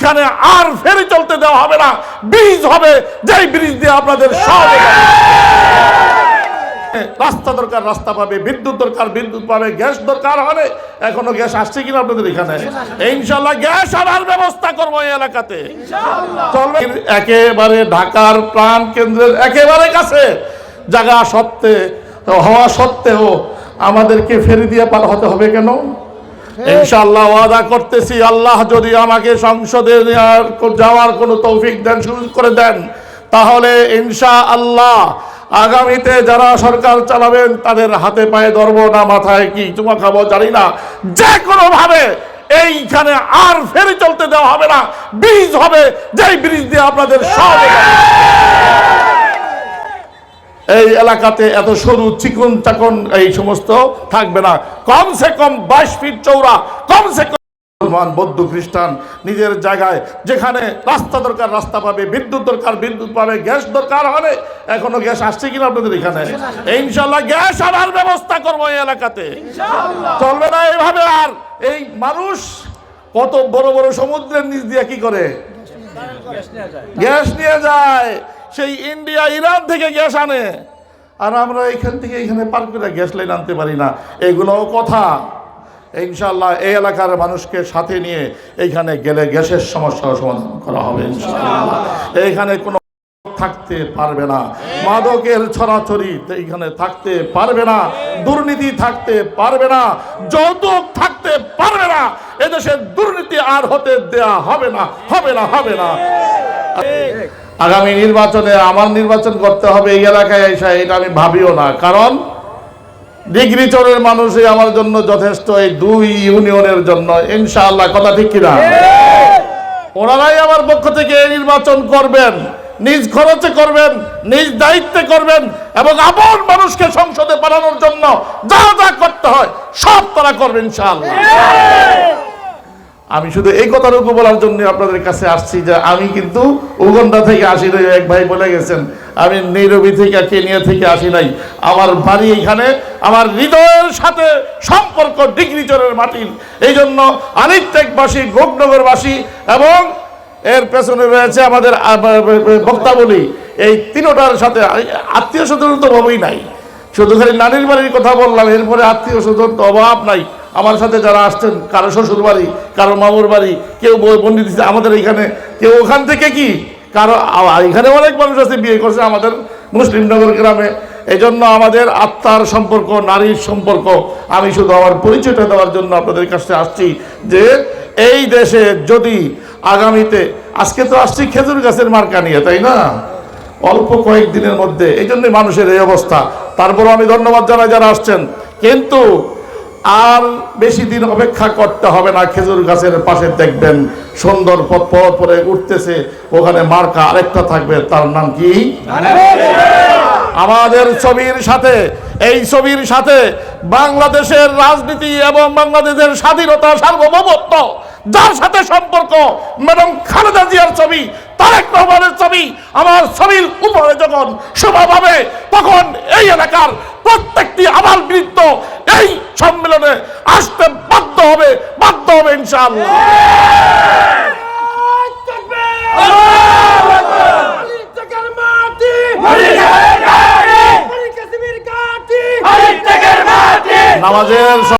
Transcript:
এইখানে আর ফেরি চলতে দেওয়া হবে না। ব্রিজ হবে যেই ব্রিজ দিয়ে আপনাদের সব রাস্তা দরকার রাস্তা পাবে বিদ্যুৎ দরকার বিদ্যুৎ পাবে গ্যাস দরকার হবে। এখনও গ্যাস আসছে কিনা আপনাদের এখানে? ইনশাল্লাহ গ্যাস আনার ব্যবস্থা করব এই এলাকাতে। একেবারে ঢাকার প্রাণ কেন্দ্রের একেবারে কাছে। জায়গা সত্ত্বে হওয়া সত্ত্বেও আমাদেরকে ফেরি দিয়ে পার হতে হবে কেন? ইনশাআল্লাহ ওয়াদা করতেছি আল্লাহ যদি আমাকে সংসদে যাওয়ার কোনো তৌফিক দেন সুযোগ করে দেন তাহলে ইনশা আল্লাহ আগামীতে যারা সরকার চালাবেন তাদের হাতে পায়ে ধরব না মাথায় কি চুমা খাব জানি না। যে কোনো ভাবে এইখানে আর ফেরি চলতে দেওয়া হবে না ব্রিজ হবে যেই ব্রিজ দিয়ে আপনাদের সব এই এলাকাতে এত সরু চিকন চাকন এই সমস্ত থাকবে না। কমসে কম বাইশ ফিট চৌড়া কমসে কম মুসলমান বৌদ্ধ খ্রিস্টান নিজের জায়গায় যেখানে রাস্তা দরকার রাস্তা পাবে বিদ্যুৎ দরকার বিদ্যুৎ পাবে গ্যাস দরকার হবে এখনও গ্যাস আসছে কিনা আপনাদের এখানে? ইনশাল্লাহ গ্যাস আনার ব্যবস্থা করব এই এলাকাতে। চলবে না এইভাবে আর। এই মানুষ কত বড় বড় সমুদ্রের নিচ দিয়ে কি করে? গ্যাস নিয়ে যায়। সেই ইন্ডিয়া, ইরান থেকে গ্যাস আনে। আর আমরা এখান থেকে এখানে পার করে গ্যাস লাইন আনতে পারি না। এগুলোও কথা। ইনশাল্লাহ এই এলাকার মানুষকে সাথে নিয়ে এইখানে গেলে গ্যাসের সমস্যার সমাধান করা হবে, ইনশাআল্লাহ। এইখানে কোনো থাকতে পারবে না। মাদকের ছড়াছড়ি এইখানে থাকতে পারবে না। দুর্নীতি থাকতে পারবে না। যৌতুক থাকতে পারবে না। এদেশের দুর্নীতি আর হতে দেয়া হবে না হবে না হবে না। আগামী নির্বাচনে আমার নির্বাচন করতে হবে এই এলাকায় এসে, এটা আমি ভাবিও না। কারণ ডিগ্রি চরের মানুষই আমার জন্য যথেষ্ট এই দুই ইউনিয়নের জন্য। ইনশাআল্লাহ, কথা ঠিক কিনা? ওনারাই আমার পক্ষ থেকে নির্বাচন করবেন, নিজ খরচে করবেন, নিজ দায়িত্বে করবেন এবং আপন মানুষকে সংসদে পাঠানোর জন্য যা যা করতে হয় সব তারা করবেন ইনশাআল্লাহ। আমি শুধু এই কথাটুকু বলার জন্য আপনাদের কাছে আসছি যে আমি কিন্তু উগন্ডা থেকে আসি নাই, এক ভাই বলে গেছেন, আমি নীরবি থেকে, কেনিয়া থেকে আসি নাই। আমার বাড়ি এখানে, আমার হৃদয়ের সাথে সম্পর্ক ডিগ্রি চরের মাটির। এই জন্য আনিত্যাগবাসী গোপনগরবাসী এবং এর পেছনে রয়েছে আমাদের বক্তাবলী এই তিনোটার সাথে আত্মীয় স্বজন তো অভাবই নাই। শুধু খালি নানির বাড়ির কথা বললাম, এরপরে আত্মীয় স্বজন তো অভাব নাই। আমার সাথে যারা আসছেন, কারও শ্বশুর বাড়ি, কারও মামুর বাড়ি, কেউ বন্দি দিচ্ছে আমাদের এখানে, কেউ ওখান থেকে কি? কারও এখানে অনেক মানুষ আছে, বিয়ে করছে আমাদের মুসলিমনগর গ্রামে। এই জন্য আমাদের আত্মার সম্পর্ক, নারীর সম্পর্ক, আমি শুধু আমার পরিচয়টা দেওয়ার জন্য আপনাদের কাছে আসছি যে, এই দেশে যদি আগামীতে, আজকে তো আসছি খেজুর গাছের মার্কা নিয়ে, তাই না? অল্প কয়েকদিনের মধ্যে এই মানুষের এই অবস্থা। তারপরও আমি ধন্যবাদ জানাই যারা আসছেন। কিন্তু আর বেশি দিন অপেক্ষা করতে হবে না। খেজুর গাছের পাশে দেখবেন সুন্দর পথ পথ পরে উঠতেছে। ওখানে মার্কা আরেকটা থাকবে। তার নাম কি? আমাদের ছবির সাথে, এই ছবির সাথে বাংলাদেশের রাজনীতি এবং বাংলাদেশের স্বাধীনতা সার্বভৌমত্ব, যার সাথে সম্পর্ক, ম্যাডাম খালেদা জিয়ার ছবি, তারেক রহমানের ছবি, আমার ছবির উপরে যখন শোভা তখন এই এলাকার প্রত্যেকটি আমার বৃত্ত এই সম্মেলনে আসতে বাধ্য হবে বাধ্য হবে ইনশাআল্লাহ নামাজের